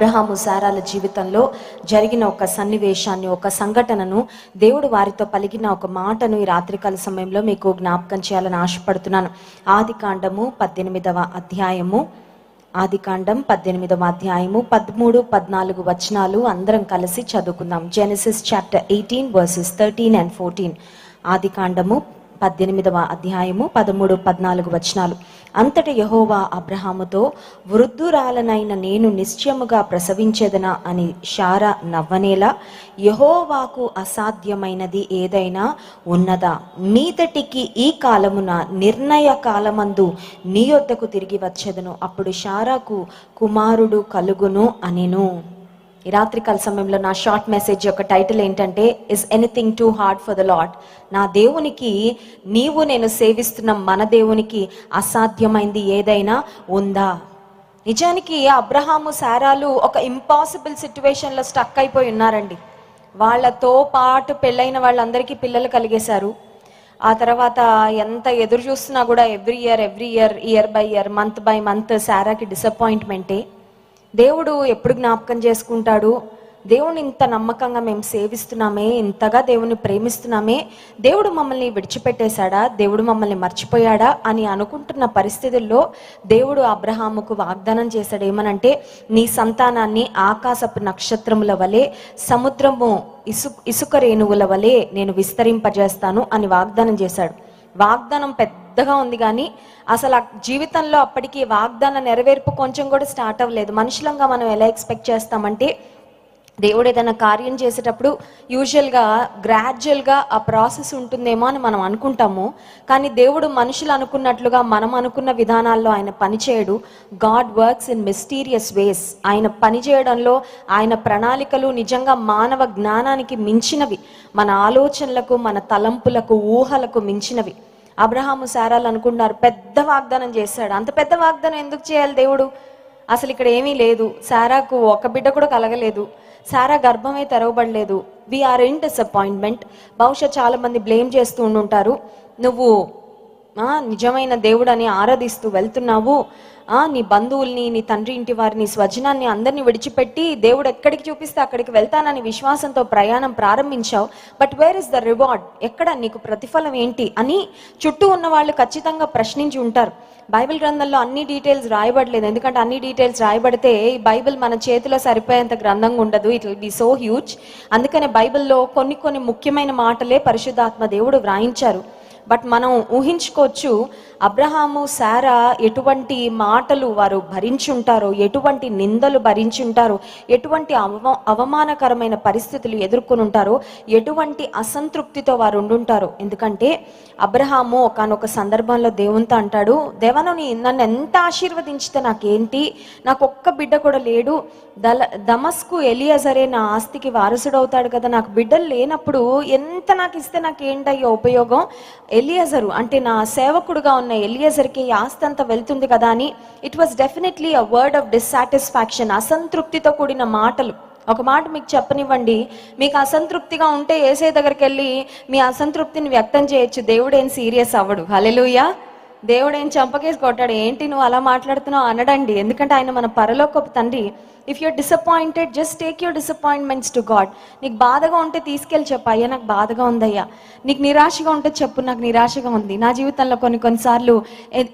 అబ్రహాము సారాల జీవితంలో జరిగిన ఒక సన్నివేశాన్ని ఒక సంఘటనను దేవుడు వారితో పలికిన ఒక మాటను ఈ రాత్రికాల సమయంలో మీకు జ్ఞాపకం చేయాలని ఆశపడుతున్నాను. ఆది కాండము పద్దెనిమిదవ అధ్యాయము. ఆది కాండం పద్దెనిమిదవ అధ్యాయము పదమూడు పద్నాలుగు వచనాలు అందరం కలిసి చదువుకుందాం. Genesis chapter eighteen verses thirteen and fourteen ఆది కాండము పద్దెనిమిదవ అధ్యాయము పదమూడు పద్నాలుగు వచనాలు. అంతట యహోవా అబ్రహాముతో వృద్ధురాలనైన నేను నిశ్చయముగా ప్రసవించేదనా అని షారా నవ్వనేలా యహోవాకు అసాధ్యమైనది ఏదైనా ఉన్నదా? మీదటికి ఈ కాలమున నిర్ణయ కాలమందు నీ యొద్దకు తిరిగి వచ్చేదను. అప్పుడు షారాకు కుమారుడు కలుగును అనెను. ఈ రాత్రికాల సమయంలో నా షార్ట్ మెసేజ్ యొక్క టైటిల్ ఏంటంటే is anything too hard for the Lord నా దేవునికి నీవు నేను సేవిస్తున్న మన దేవునికి అసాధ్యమైంది ఏదైనా ఉందా? నిజానికి అబ్రహాము సారాలు ఒక ఇంపాసిబుల్ సిచ్యువేషన్లో స్టక్ అయిపోయి ఉన్నారండి. వాళ్ళతో పాటు పెళ్ళైన వాళ్ళందరికీ పిల్లలు కలిగేశారు. ఆ తర్వాత ఎంత ఎదురు చూస్తున్నా కూడా every year every year year by year month by month సారాకి డిసప్పాయింట్మెంటే దేవుడు ఎప్పుడు జ్ఞాపకం చేసుకుంటాడు? దేవుని ఇంత నమ్మకంగా మేము సేవిస్తున్నామే ఇంతగా దేవుని ప్రేమిస్తున్నామే దేవుడు మమ్మల్ని విడిచిపెట్టేశాడా? దేవుడు మమ్మల్ని మర్చిపోయాడా? అని అనుకుంటున్న పరిస్థితుల్లో దేవుడు అబ్రహాముకు వాగ్దానం చేశాడు. ఏమనంటే నీ సంతానాన్ని ఆకాశపు నక్షత్రముల వలె సముద్రము ఇసు ఇసుక రేణువుల వలె నేను విస్తరింపజేస్తాను అని వాగ్దానం చేశాడు. వాగ్దానం పెద్దగా ఉంది కానీ అసలు ఆ జీవితంలో అప్పటికి వాగ్దాన నెరవేర్పు కొంచెం కూడా స్టార్ట్ అవ్వలేదు. మనుషులంగా మనం ఎలా ఎక్స్పెక్ట్ చేస్తామంటే దేవుడు ఏదైనా కార్యం చేసేటప్పుడు యూజువల్గా గ్రాడ్యువల్గా ఆ ప్రాసెస్ ఉంటుందేమో అని మనం అనుకుంటాము. కానీ దేవుడు మనుషులు అనుకున్నట్లుగా మనం అనుకున్న విధానాల్లో ఆయన పనిచేయడు God works in mysterious ways ఆయన పని చేయడంలో ఆయన ప్రణాళికలు నిజంగా మానవ జ్ఞానానికి మించినవి. మన ఆలోచనలకు మన తలంపులకు ఊహలకు మించినవి. అబ్రహాము సారాలు అనుకుంటున్నారు. పెద్ద వాగ్దానం చేశాడు. అంత పెద్ద వాగ్దానం ఎందుకు చేయాలి దేవుడు? అసలు ఇక్కడ ఏమీ లేదు. సారాకు ఒక బిడ్డ కూడా కలగలేదు. సారా గర్భమే తెరవబడలేదు. వీఆర్ ఇన్ డిసప్పాయింట్మెంట్ బహుశా చాలా మంది బ్లేమ్ చేస్తూ ఉండుంటారు. నువ్వు నిజమైన దేవుడని ఆరాధిస్తూ వెళ్తున్నావు. ఆ, నీ బంధువుల్ని నీ తండ్రి ఇంటి వారిని స్వజనాన్ని అందరినీ విడిచిపెట్టి దేవుడు ఎక్కడికి చూపిస్తే అక్కడికి వెళ్తానని విశ్వాసంతో ప్రయాణం ప్రారంభించావు. But where is the reward ఎక్కడ నీకు ప్రతిఫలం ఏంటి అని చుట్టూ ఉన్న వాళ్ళు ఖచ్చితంగా ప్రశ్నించి ఉంటారు. బైబిల్ గ్రంథంలో అన్ని డీటెయిల్స్ రాయబడలేదు. ఎందుకంటే అన్ని డీటెయిల్స్ రాయబడితే ఈ బైబిల్ మన చేతిలో సరిపోయేంత గ్రంథంగా ఉండదు. It will be so huge అందుకనే బైబిల్లో కొన్ని కొన్ని ముఖ్యమైన మాటలే పరిశుద్ధాత్మ దేవుడు వ్రాయించారు. బట్ మనం ఊహించుకోవచ్చు అబ్రహాము సారా ఎటువంటి మాటలు వారు భరించుంటారో ఎటువంటి నిందలు భరించుంటారో ఎటువంటి అవమా అవమానకరమైన పరిస్థితులు ఎదుర్కొని ఉంటారో ఎటువంటి అసంతృప్తితో వారు ఉండుంటారు. ఎందుకంటే అబ్రహాము ఒకనొక సందర్భంలో దేవునితో అంటాడు దేవను నన్ను ఎంత ఆశీర్వదించితే నాకేంటి? నాకు ఒక్క బిడ్డ కూడా లేడు. దల దమస్కు ఎలియజరే నా ఆస్తికి వారసుడవుతాడు కదా నాకు బిడ్డలు లేనప్పుడు ఎంత నాకు ఇస్తే నాకు ఏంటయ్యో ఉపయోగం? ఎలియజరు అంటే నా సేవకుడుగా ఉన్న ఎలియజర్కి ఈ ఆస్తి అంతా వెళ్తుంది కదా అని it was definitely a word of dissatisfaction అసంతృప్తితో కూడిన మాటలు. ఒక మాట మీకు చెప్పనివ్వండి మీకు అసంతృప్తిగా ఉంటే ఏసే దగ్గరికి వెళ్ళి మీ అసంతృప్తిని వ్యక్తం చేయొచ్చు దేవుడేం సీరియస్ అవ్వడు. హలెలుయా దేవుడు ఏం చంపకేసి కొట్టాడు? ఏంటి నువ్వు అలా మాట్లాడుతున్నావు? అనడండి. ఎందుకంటే ఆయన మన పరలోకపు తండ్రి. If you're disappointed just take your disappointments to God నీకు బాధగా ఉంటే తీసుకెళ్ళి చెప్పు. అయ్యా నాకు బాధగా ఉందయ్యా. నీకు నిరాశగా ఉంటే చెప్పు. నాకు నిరాశగా ఉంది. నా జీవితంలో కొన్ని కొన్నిసార్లు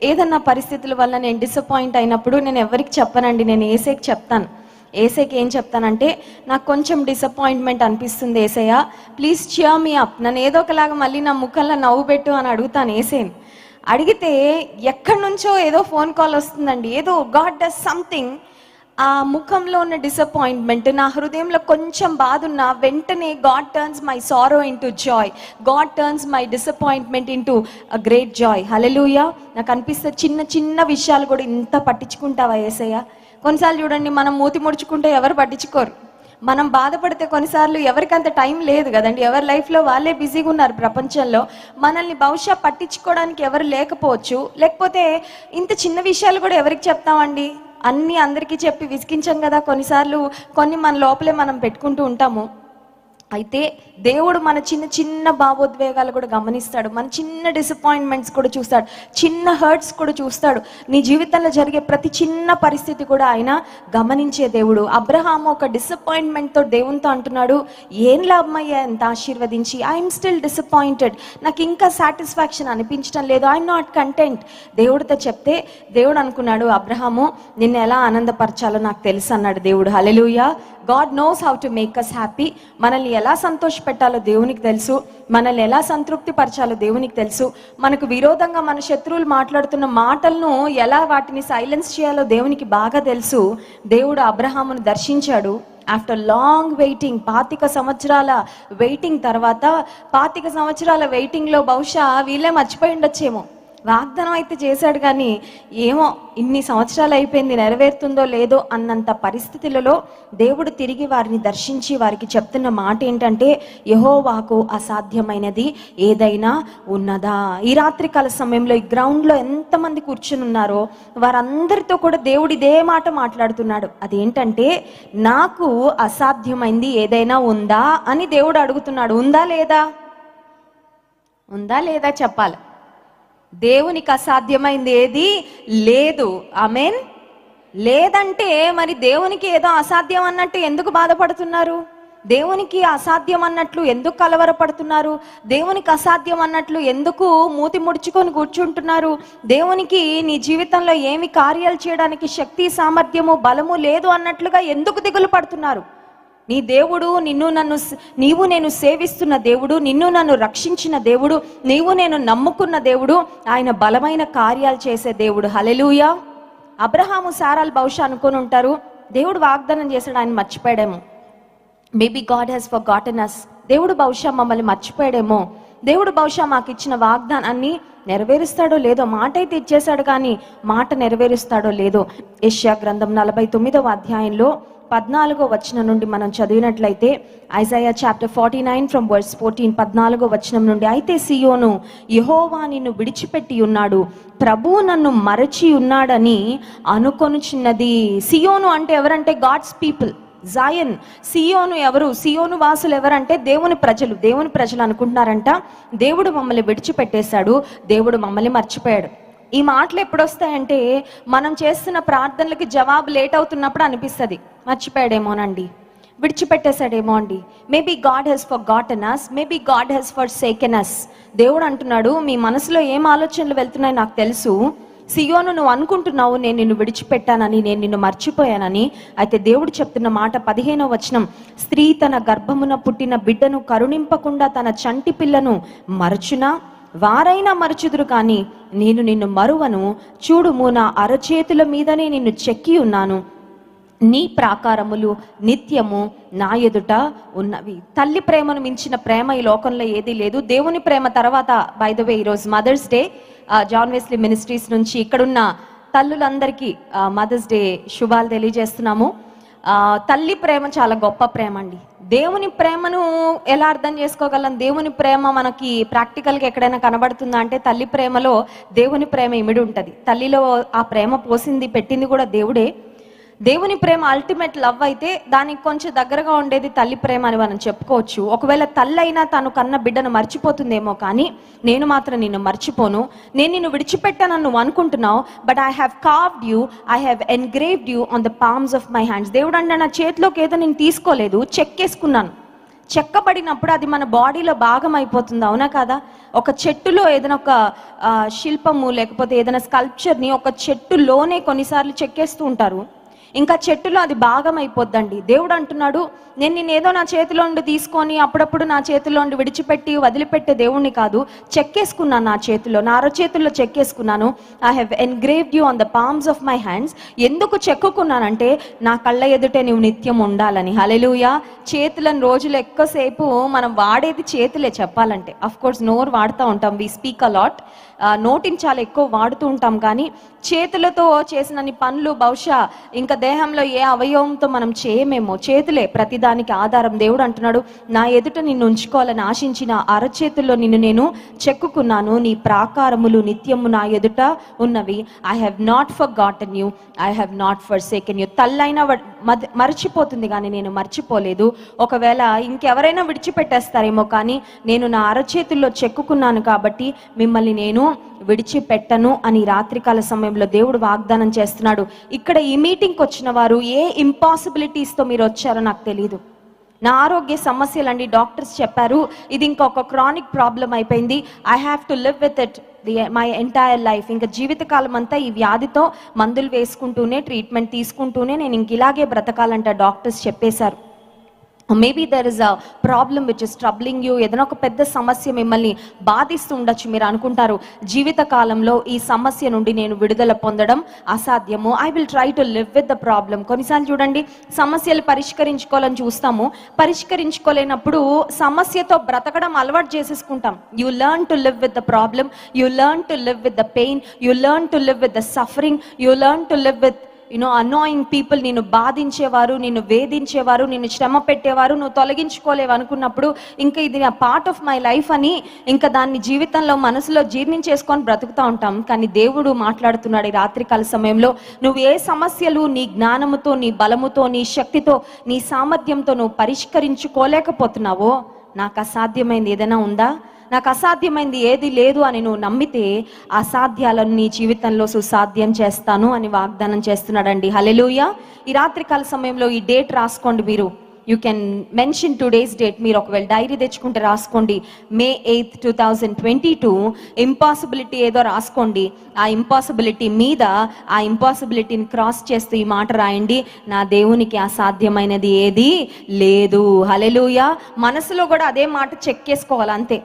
ఏదన్నా పరిస్థితుల వల్ల నేను డిసప్పాయింట్ అయినప్పుడు నేను ఎవరికి చెప్పనండి. నేను ఏసేకి చెప్తాను. ఏసైకి ఏం చెప్తానంటే నాకు కొంచెం డిసప్పాయింట్మెంట్ అనిపిస్తుంది Yesayya. Please cheer me up నన్ను ఏదో ఒకలాగా మళ్ళీ నా ముఖంలో నవ్వు పెట్టు అని అడుగుతాను ఏసేని. అడిగితే ఎక్కడి నుంచో ఏదో ఫోన్ కాల్ వస్తుందండి. ఏదో గాడ్ డస్ సంథింగ్. ఆ ముఖంలో ఉన్న డిసప్పాయింట్మెంట్ నా హృదయంలో కొంచెం బాధ ఉన్న వెంటనే God turns my sorrow into joy God turns my disappointment into a great joy hallelujah నాకు అనిపిస్తే చిన్న చిన్న విషయాలు కూడా ఇంత పట్టించుకుంటావా ఏసయ్య? కొన్నిసార్లు చూడండి మనం మూతి ముడుచుకుంటే ఎవరు పట్టించుకోరు. మనం బాధపడితే కొన్నిసార్లు ఎవరికంత టైం లేదు కదండి. ఎవరి లైఫ్లో వాళ్ళే బిజీగా ఉన్నారు ప్రపంచంలో. మనల్ని బహుశా పట్టించుకోవడానికి ఎవరు లేకపోవచ్చు. లేకపోతే ఇంత చిన్న విషయాలు కూడా ఎవరికి చెప్తామండి? అన్నీ అందరికీ చెప్పి విసిగించాం కదా. కొన్నిసార్లు కొన్ని మన లోపలే మనం పెట్టుకుంటూ ఉంటాము. అయితే దేవుడు మన చిన్న చిన్న భావోద్వేగాలు కూడా గమనిస్తాడు. మన చిన్న డిసప్పాయింట్మెంట్స్ కూడా చూస్తాడు. చిన్న హర్ట్స్ కూడా చూస్తాడు. నీ జీవితంలో జరిగే ప్రతి చిన్న పరిస్థితి కూడా ఆయన గమనించే దేవుడు. అబ్రహాం ఒక డిసప్పాయింట్మెంట్తో దేవునితో అంటున్నాడు ఏం లాభమయ్యా ఎంత ఆశీర్వదించి? ఐఎమ్ స్టిల్ డిసప్పాయింటెడ్ నాకు ఇంకా సాటిస్ఫాక్షన్ అనిపించడం లేదు. ఐఎమ్ నాట్ కంటెంట్ దేవుడితో చెప్తే దేవుడు అనుకున్నాడు అబ్రహాము నిన్ను ఎలా ఆనందపరచాలో నాకు తెలుసు అన్నాడు దేవుడు. Hallelujah God knows how to make us happy మనల్ని ఎలా సంతోష పెట్టాలో దేవునికి తెలుసు మనల్ని ఎలా సంతృప్తి పరచాలో దేవునికి తెలుసు. మనకు విరోధంగా మన శత్రువులు మాట్లాడుతున్న మాటలను ఎలా వాటిని సైలెన్స్ చేయాలో దేవునికి బాగా తెలుసు. దేవుడు అబ్రహామును దర్శించాడు. ఆఫ్టర్ లాంగ్ వెయిటింగ్ పాతిక సంవత్సరాల వెయిటింగ్ తర్వాత పాతిక సంవత్సరాల వెయిటింగ్లో బహుశా వీళ్ళే మర్చిపోయి ఉండొచ్చేమో. వాగ్దానం అయితే చేశాడు కానీ ఏమో ఇన్ని సంవత్సరాలు అయిపోయింది నెరవేరుతుందో లేదో అన్నంత పరిస్థితులలో దేవుడు తిరిగి వారిని దర్శించి వారికి చెప్తున్న మాట ఏంటంటే యహోవాకు అసాధ్యమైనది ఏదైనా ఉన్నదా? ఈ రాత్రి కాల సమయంలో ఈ గ్రౌండ్లో ఎంతమంది కూర్చుని ఉన్నారో వారందరితో కూడా దేవుడు ఇదే మాట మాట్లాడుతున్నాడు. అదేంటంటే నాకు అసాధ్యమైంది ఏదైనా ఉందా అని దేవుడు అడుగుతున్నాడు. ఉందా లేదా? ఉందా లేదా చెప్పాలి. దేవునికి అసాధ్యమైంది ఏది? లేదు. మీన్ లేదంటే మరి దేవునికి ఏదో అసాధ్యం అన్నట్టు ఎందుకు బాధపడుతున్నారు? దేవునికి అసాధ్యం అన్నట్లు ఎందుకు కలవరపడుతున్నారు? దేవునికి అసాధ్యం అన్నట్లు ఎందుకు మూతి ముడుచుకొని కూర్చుంటున్నారు? దేవునికి నీ జీవితంలో ఏమి కార్యాలు చేయడానికి శక్తి సామర్థ్యము బలము లేదు అన్నట్లుగా ఎందుకు దిగులు పడుతున్నారు? నీ దేవుడు నిన్ను నన్ను నీవు నేను సేవిస్తున్న దేవుడు నిన్ను నన్ను రక్షించిన దేవుడు నీవు నేను నమ్ముకున్న దేవుడు ఆయన బలమైన కార్యాలు చేసే దేవుడు. హలెలూయ అబ్రహాము సారాలు బహుశా అనుకొని ఉంటారు. దేవుడు వాగ్దానం చేశాడు ఆయన మర్చిపోయాడేమో. Maybe God has forgotten us దేవుడు బహుశా మమ్మల్ని మర్చిపోయాడేమో. దేవుడు బహుశా మాకు ఇచ్చిన వాగ్దానాన్ని నెరవేరుస్తాడో లేదో మాట అయితే ఇచ్చేశాడు కానీ మాట నెరవేరుస్తాడో లేదో. ఏషియా గ్రంథం నలభై తొమ్మిదవ అధ్యాయంలో పద్నాలుగో వచనం నుండి మనం చదివినట్లయితే Isaiah chapter forty nine from verse fourteen పద్నాలుగో వచనం నుండి అయితే సియోను యహోవా నిన్ను విడిచిపెట్టి ఉన్నాడు. ప్రభువు నన్ను మరచి ఉన్నాడని అనుకొనుచున్నది. సియోను అంటే ఎవరంటే? గాడ్స్ పీపుల్ జాయన్ సియోను ఎవరు? సియోను వాసులు ఎవరంటే? దేవుని ప్రజలు. దేవుని ప్రజలు అనుకుంటున్నారంట. దేవుడు మమ్మల్ని విడిచిపెట్టేశాడు. దేవుడు మమ్మల్ని మర్చిపోయాడు. ఈ మాటలు ఎప్పుడు వస్తాయంటే మనం చేస్తున్న ప్రార్థనలకి జవాబు లేట్ అవుతున్నప్పుడు అనిపిస్తుంది. మర్చిపోయాడేమోనండి. విడిచిపెట్టేశాడేమో అండి. Maybe God has forgotten us maybe God has forsaken us దేవుడు అంటున్నాడు మీ మనసులో ఏం ఆలోచనలు వెళ్తున్నాయో నాకు తెలుసు. సియోను నువ్వు అనుకుంటున్నావు నేను నిన్ను విడిచిపెట్టానని నేను నిన్ను మర్చిపోయానని. అయితే దేవుడు చెప్తున్న మాట పదిహేనో వచనం. స్త్రీ తన గర్భమున పుట్టిన బిడ్డను కరుణింపకుండా తన చంటి పిల్లను మరచునా? వారైనా మరచుదురు కానీ నేను నిన్ను మరువను. చూడుము నా అరచేతుల మీదనే నిన్ను చెక్కి ఉన్నాను. నీ ప్రాకారములు నిత్యము నా ఎదుట ఉన్నవి. తల్లి ప్రేమను మించిన ప్రేమ ఈ లోకంలో ఏదీ లేదు. దేవుని ప్రేమ తర్వాత బై ద వే ఈరోజు Mother's Day John Wesley Ministries నుంచి ఇక్కడున్న తల్లులందరికీ మదర్స్ డే శుభాలు తెలియజేస్తున్నాము. తల్లి ప్రేమ చాలా గొప్ప ప్రేమ అండి. దేవుని ప్రేమను ఎలా అర్థం చేసుకోగలం? దేవుని ప్రేమ మనకి ప్రాక్టికల్గా ఎక్కడైనా కనబడుతుందా అంటే తల్లి ప్రేమలో దేవుని ప్రేమ ఇమిడి ఉంటుంది. తల్లిలో ఆ ప్రేమ పోసింది పెట్టింది కూడా దేవుడే. దేవుని ప్రేమ అల్టిమేట్ లవ్ అయితే దానికి కొంచెం దగ్గరగా ఉండేది తల్లి ప్రేమ అని మనం చెప్పుకోవచ్చు. ఒకవేళ తల్లి అయినా తను కన్న బిడ్డను మర్చిపోతుందేమో కానీ నేను మాత్రం నిన్ను మర్చిపోను. నేను నిన్ను విడిచిపెట్టాను నువ్వు అనుకుంటున్నావు but I have carved you I have engraved you on the palms of my hands దేవుడు అంటే నా చేతిలోకి ఏదో నేను తీసుకోలేదు చెక్కేసుకున్నాను చెక్కబడినప్పుడు అది మన బాడీలో భాగం అయిపోతుంది అవునా కదా? ఒక చెట్టులో ఏదైనా ఒక శిల్పము లేకపోతే ఏదైనా స్కల్ప్చర్ని ఒక చెట్టులోనే కొన్నిసార్లు చెక్కేస్తూ ఉంటారు. ఇంకా చెట్టులో అది భాగం అయిపోద్దండి దేవుడు అంటున్నాడు నేను నేనేదో నా చేతిలో నుండి తీసుకొని అప్పుడప్పుడు నా చేతిలో నుండి విడిచిపెట్టి వదిలిపెట్టే దేవుణ్ణి కాదు చెక్కేసుకున్నాను నా చేతిలో నా అరచేతుల్లో చెక్కేసుకున్నాను. I have engraved you on the palms of my hands ఎందుకు చెక్కుకున్నానంటే నా కళ్ళ ఎదుటే నువ్వు నిత్యం ఉండాలని. హలెలుయ చేతులను రోజులు ఎక్కువసేపు మనం వాడేది చేతులే చెప్పాలంటే. అఫ్ కోర్స్ నోరు వాడుతూ ఉంటాం. వి స్పీక్ అలాట్ నోటిని చాలా ఎక్కువ వాడుతూ ఉంటాం. కానీ చేతులతో చేసిన పనులు బహుశా ఇంకా దేహంలో ఏ అవయవంతో మనం చేయమేమో. చేతులే ప్రతిదానికి ఆధారం. దేవుడు అంటున్నాడు నా ఎదుట నిన్ను ఉంచుకోవాలని ఆశించిన అరచేతుల్లో నిన్ను నేను చెక్కుకున్నాను. నీ ప్రాకారములు నిత్యము నా ఎదుట ఉన్నవి. I have not forgotten you I have not forsaken you తల్లైనా మర్చిపోతుంది కానీ నేను మర్చిపోలేదు. ఒకవేళ ఇంకెవరైనా విడిచిపెట్టేస్తారేమో కానీ నేను నా అరచేతుల్లో చెక్కుకున్నాను కాబట్టి మిమ్మల్ని నేను విడిచిపెట్టను అని రాత్రికాల సమయంలో దేవుడు వాగ్దానం చేస్తున్నాడు. ఇక్కడ ఈ మీటింగ్కి వచ్చిన వారు ఏ ఇంపాసిబిలిటీస్తో మీరు వచ్చారో నాకు తెలియదు నా ఆరోగ్య సమస్యలండి డాక్టర్స్ చెప్పారు. ఇది ఇంకొక క్రానిక్ ప్రాబ్లం అయిపోయింది. I have to live with it the my entire life ఇంకా జీవితకాలం అంతా ఈ వ్యాధితో మందులు వేసుకుంటూనే ట్రీట్మెంట్ తీసుకుంటూనే నేను ఇంక ఇలాగే బ్రతకాలంట డాక్టర్స్ చెప్పేశారు. Maybe there is a problem which is troubling you ఏదైనా ఒక పెద్ద సమస్య మిమ్మల్ని బాధిస్తూ ఉండొచ్చు మీరు అనుకుంటారు. జీవిత కాలంలో ఈ సమస్య నుండి నేను విడుదల పొందడం అసాధ్యము. I will try to live with the problem కొన్నిసార్లు చూడండి సమస్యలు పరిష్కరించుకోవాలని చూస్తాము. పరిష్కరించుకోలేనప్పుడు సమస్యతో బ్రతకడం అలవాటు చేసేసుకుంటాం. You learn to live with the problem you learn to live with the pain you learn to live with the suffering you learn to live with you know annoying people నిన్ను బాధించేవారు నిన్ను వేధించేవారు నిన్ను శ్రమ పెట్టేవారు నువ్వు తొలగించుకోలేవు అనుకున్నప్పుడు ఇంకా ఇది నా పార్ట్ ఆఫ్ మై లైఫ్ అని ఇంకా దాన్ని జీవితంలో మనసులో జీర్ణించేసుకొని బ్రతుకుతూ ఉంటాం. కానీ దేవుడు మాట్లాడుతున్నాడు ఈ రాత్రికాల సమయంలో నువ్వు ఏ సమస్యలు నీ జ్ఞానముతో నీ బలముతో నీ శక్తితో నీ సామర్థ్యంతో నువ్వు పరిష్కరించుకోలేకపోతున్నావో? నాకు అసాధ్యమైంది ఏదైనా ఉందా? నాకు అసాధ్యమైంది ఏది లేదు అని నువ్వు నమ్మితే అసాధ్యాలను నీ జీవితంలో సుసాధ్యం చేస్తాను అని వాగ్దానం చేస్తున్నాడండి. హలెలుయ ఈ రాత్రికాల సమయంలో ఈ డేట్ రాసుకోండి మీరు. You can mention today's date మీరు ఒకవేళ డైరీ తెచ్చుకుంటే రాసుకోండి. May eighth two thousand twenty two impossibility ఏదో రాసుకోండి. ఆ ఇంపాసిబిలిటీ మీద ఆ ఇంపాసిబిలిటీని క్రాస్ చేస్తూ ఈ మాట రాయండి. నా దేవునికి అసాధ్యమైనది ఏది లేదు. హలెలూయ మనసులో కూడా అదే మాట చెక్ చేసుకోవాలి అంతే.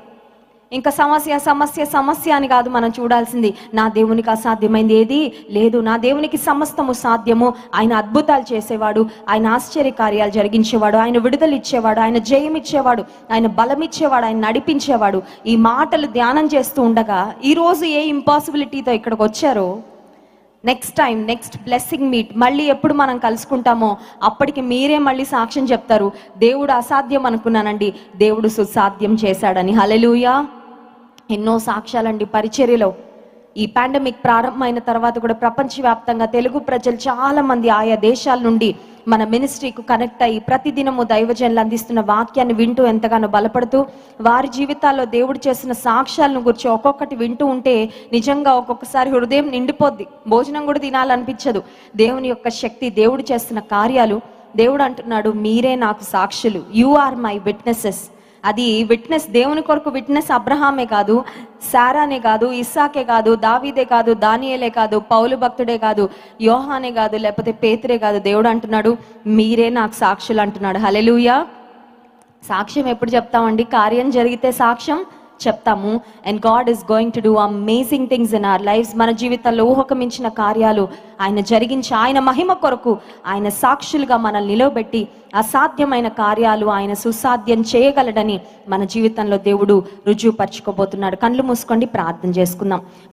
ఇంకా సమస్య సమస్య సమస్య అని కాదు మనం చూడాల్సింది. నా దేవునికి అసాధ్యమైంది ఏది? లేదు నా దేవునికి సమస్తము సాధ్యము. ఆయన అద్భుతాలు చేసేవాడు ఆయన ఆశ్చర్య కార్యాలు జరిగించేవాడు ఆయన విడుదల ఇచ్చేవాడు ఆయన జయం ఇచ్చేవాడు ఆయన బలం ఇచ్చేవాడు ఆయన నడిపించేవాడు. ఈ మాటలు ధ్యానం చేస్తూ ఉండగా ఈరోజు ఏ ఇంపాసిబిలిటీతో ఇక్కడికి వచ్చారో? Next time next blessing meet మళ్ళీ ఎప్పుడు మనం కలుసుకుంటామో? అప్పటికి మీరే మళ్ళీ సాక్ష్యం చెప్తారు. దేవుడు అసాధ్యం అనుకున్నానండి. దేవుడు సుసాధ్యం చేశాడని. హలెలుయా ఎన్నో సాక్ష్యాలండి పరిచర్యలో. ఈ పాండమిక్ ప్రారంభమైన తర్వాత కూడా ప్రపంచవ్యాప్తంగా తెలుగు ప్రజలు చాలా మంది ఆయా దేశాల నుండి మన మినిస్ట్రీకు కనెక్ట్ అయ్యి ప్రతిదినము దైవజనులు అందిస్తున్న వాక్యాన్ని వింటూ ఎంతగానో బలపడుతూ వారి జీవితాల్లో దేవుడు చేసిన సాక్ష్యాలను గురించి ఒక్కొక్కటి వింటూ ఉంటే నిజంగా ఒక్కొక్కసారి హృదయం నిండిపోద్ది. భోజనం కూడా తినాలనిపించదు. దేవుని యొక్క శక్తి దేవుడు చేస్తున్న కార్యాలు దేవుడు అంటున్నాడు మీరే నాకు సాక్షులు. యు ఆర్ మై విట్నెసెస్ అది విట్నెస్ దేవుని కొరకు విట్నెస్ అబ్రహామే కాదు సారానే కాదు ఇస్సాకే కాదు దావీదే కాదు దానియేలే కాదు పౌలు భక్తుడే కాదు యోహానే కాదు లేకపోతే పేతురే కాదు దేవుడు అంటున్నాడు మీరే నాకు సాక్షులు అంటున్నాడు. హలెలుయా సాక్ష్యం ఎప్పుడు చెప్తామండి? కార్యం జరిగితే సాక్ష్యం చెప్తాము. And God is going to do amazing things in our lifes మన జీవితంలో ఊహకమించిన కార్యాలు ఆయన జరిగించి ఆయన మహిమ కొరకు ఆయన సాక్షులుగా మనల్ని నిలవబెట్టి అసాధ్యమైన కార్యాలు ఆయన సుసాధ్యం చేయగలడని మన జీవితంలో దేవుడు రుజువుపరచుకోబోతున్నాడు. కళ్ళు మూసుకోండి ప్రార్థన చేసుకుందాం.